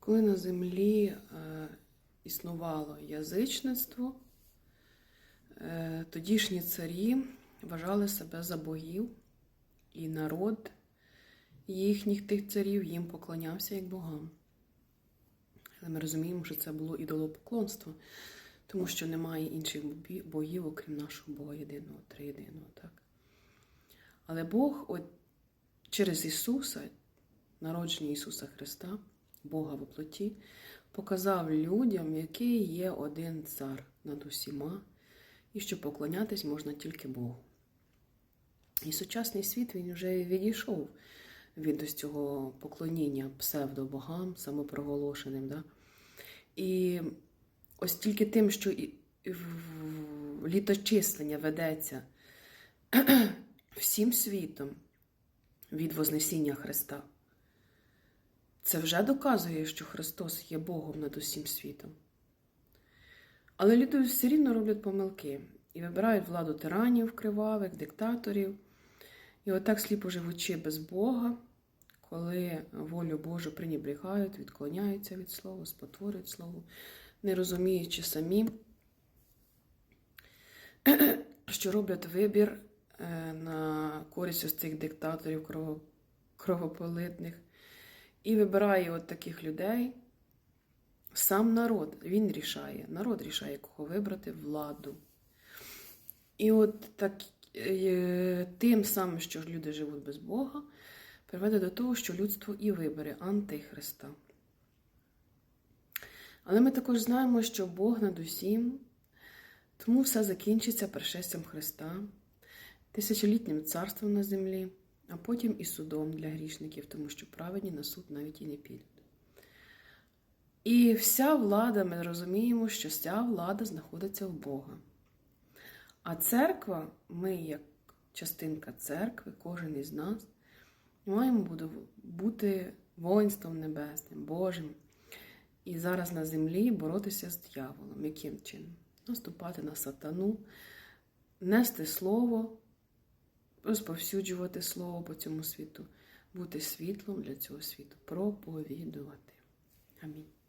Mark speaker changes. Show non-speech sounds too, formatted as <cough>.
Speaker 1: Коли на землі е, існувало язичництво, е, тодішні царі вважали себе за богів, і народ їхніх тих царів їм поклонявся як богам. Але ми розуміємо, що це було ідолопоклонство, тому що немає інших богів, окрім нашого Бога єдиного, триєдиного. Так? Але Бог от, через Ісуса, народження Ісуса Христа, Бога в плоті, показав людям, який є один цар над усіма, і що поклонятись можна тільки Богу. І сучасний світ він вже відійшов від ось цього поклоніння псевдобогам, самопроголошеним. Да? І ось тільки тим, що літочислення ведеться <clears throat> всім світом від Вознесіння Христа, це вже доказує, що Христос є Богом над усім світом. Але люди все рівно роблять помилки і вибирають владу тиранів, кривавих, диктаторів. І отак сліпо живучи без Бога, коли волю Божу пренебрігають, відклоняються від слова, спотворюють слово, не розуміючи самі, <clears throat> що роблять вибір е, на користь ось цих диктаторів кровополитних. І вибирає от таких людей. Сам народ, він рішає. Народ рішає, кого вибрати владу. І от так, е, тим самим, що люди живуть без Бога, приведе до того, що людство і вибере антихриста. Але ми також знаємо, що Бог над усім, тому все закінчиться пришестям Христа, тисячолітнім царством на землі, а потім і судом для грішників, тому що праведні на суд навіть і не підуть. І вся влада, ми розуміємо, що вся влада знаходиться в Бога. А церква, ми, як частинка церкви, кожен із нас, маємо бути воїнством небесним, Божим. І зараз на землі боротися з дияволом. Яким чином? Наступати на сатану, нести слово, розповсюджувати слово по цьому світу, бути світлом для цього світу, проповідувати. Амінь.